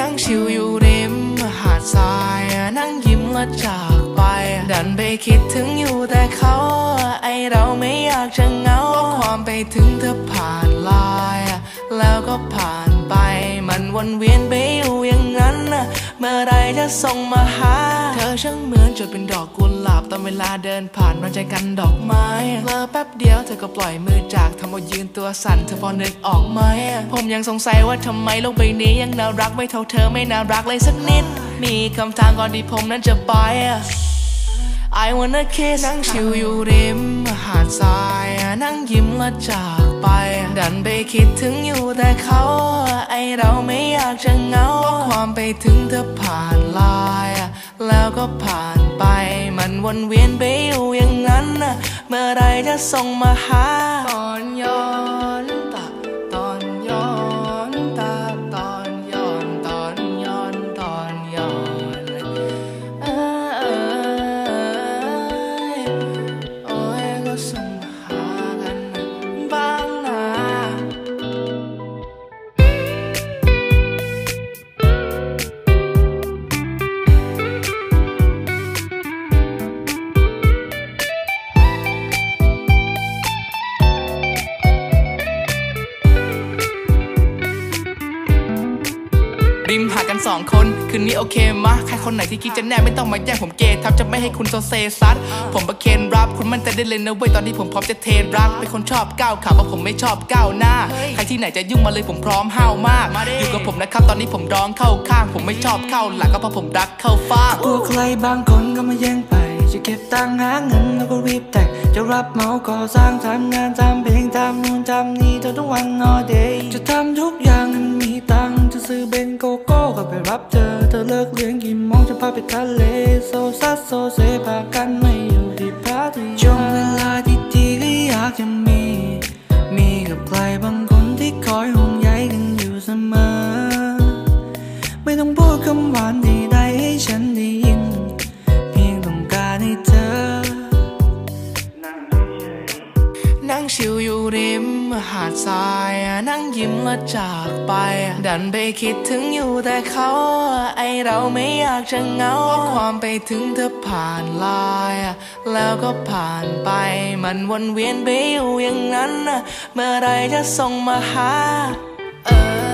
นั่งชิวอยู่ริมหาดทรายนั่งยิ้มและจากไป ดันไปคิดถึงอยู่แต่เขา ไอเราไม่อยากจะเหงาความไปถึงเธอผ่านไลน์แล้วก็ผ่านไปมันวนเวียนไปอยู่อย่างนั้น เมื่อไรจะส่งมาหา เธอช่างเหมือนจดเป็นดอกกุหลาบตอนเวลาเดินผ่านมาใจกันดอกไม้เลอแป๊บเดียวเธอก็ปล่อยมือจากทำเอายืนตัวสั่นเธอพอนึกออกไหม ผมยังสงสัยว่าทำไมโลกใบนี้ยังน่ารักไม่เท่าเธอไม่น่ารักเลยสักนิด มีคำถามก่อนที่ผมนั้นจะไป I wanna kiss นั่งชิวอยู่ริม หาดทรายนั่งยิ้มและจากไป ดันไปคิดถึงอยู่แต่เขาไอเราไม่อยากจะเงาความไปถึงเธอผ่านลายแล้วก็ผ่านไป มันวนเวียนไปอยู่อย่างนั้น เมื่อไรจะส่งมาหาก่อน ริมหาดกันสองคน คืนนี้โอเคมะ ใครคนไหนที่คิดจะแน่ไม่ต้องมาแย่งผมเกย์ทับจะไม่ให้คุณโซเซซัด ผมประเคนรับ คุณมั่นใจได้เลยนะเว้ยตอนที่ผมพร้อมจะเทรัก เป็นคนชอบก้าวขาเพราะผมไม่ชอบก้าวหน้า ใครที่ไหนจะยุ่งมาเลยผมพร้อมห้าวมาก อยู่กับผมนะครับตอนนี้ผมร้องเข้าข้าง ผมไม่ชอบเข้าหลังก็เพราะผมรักเข้าฟ้างกลัวใครบางคนก็มาแย่งไปจะเก็บตังค์หาเงินแล้วก็รีบแต่งจะรับเหมาก่อสร้างทำงานทำเพลงทำนู่นทำนี่เธอทุกวัน all day จะทำทุกอย่างให้มันมีตังค์จะ ซื้อเบนโกโก้ก็ไปรับเธอ เธอเลิกเลี้ยงกี่โมงจะพาไปทะเล โซซัสโซเซพากันไม่อยู่ที่พาร์ที้ช่วงเวลาที่ดีก็อยากจะมี มีกับใครบางคนที่คอยห่วงใยกันอยู่เสมอ ไม่ต้องพูดคำหวานดี ริมหาดทรายนั่งยิ้มและจากไป ดันไปคิดถึงอยู่แต่เขา ไอเราไม่อยากจะเหงาความไปถึงเธอผ่านลาย แล้วก็ผ่านไป มันวนเวียนไปอยู่อย่างนั้น เมื่อไรจะส่งมาหา เออ